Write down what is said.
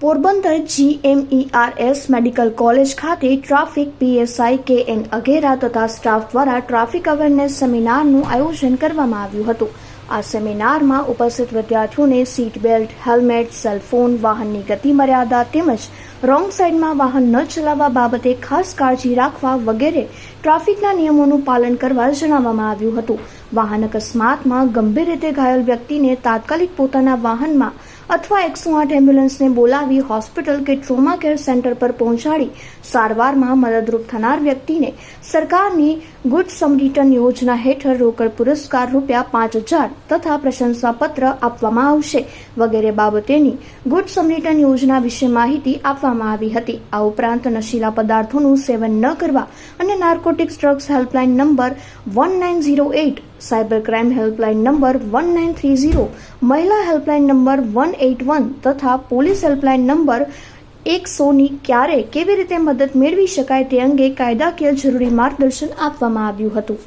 Porbandar GMERS medical college ખાતે traffic PSI K N Aghera તથા staff દ્વારા ટ્રાફિક અવેરનેસ સેમિનારનું આયોજન કરવામાં આવ્યું હતું. આ સેમિનારમાં ઉપસ્થિત વિદ્યાર્થીઓને સીટ બેલ્ટ, હેલ્મેટ, સેલફોન, વાહનની ગતિ મર્યાદા તેમજ રોંગ સાઈડમાં વાહન ન ચલાવવા બાબતે ખાસ કાળજી રાખવા વગેરે ટ્રાફિકના નિયમોનું પાલન કરવા જણાવવામાં આવ્યું હતું. વાહન અકસ્માતમાં ગંભીર રીતે ઘાયલ વ્યક્તિને તાત્કાલિક પોતાના વાહનમાં અથવા એકસો આઠ એમ્બ્યુલન્સને બોલાવી હોસ્પિટલ કે ટ્રોમા કેર સેન્ટર પર પહોંચાડી સારવારમાં મદદરૂપ થનાર વ્યક્તિને સરકારની ગુડ સમરિટર્ન યોજના હેઠળ રોકડ પુરસ્કાર રૂપિયા પાંચ હજાર તથા પ્રશંસાપત્ર આપવામાં આવશે. વગેરે બાબતેની ગુડ સમરિટર્ન યોજના વિશે માહિતી આપવામાં આવી હતી. આ ઉપરાંત નશીલા પદાર્થોનું સેવન ન કરવા અને narcotics drugs helpline number one nine zero eight cyber crime helpline number one nine three zero મહિલા helpline number one eight one તથા પોલીસ હેલ્પલાઇન નંબર એકસોની ક્યારે કેવી રીતે મદદ મેળવી શકાય તે અંગે કાયદાકીય જરૂરી માર્ગદર્શન આપવામાં આવ્યું હતું.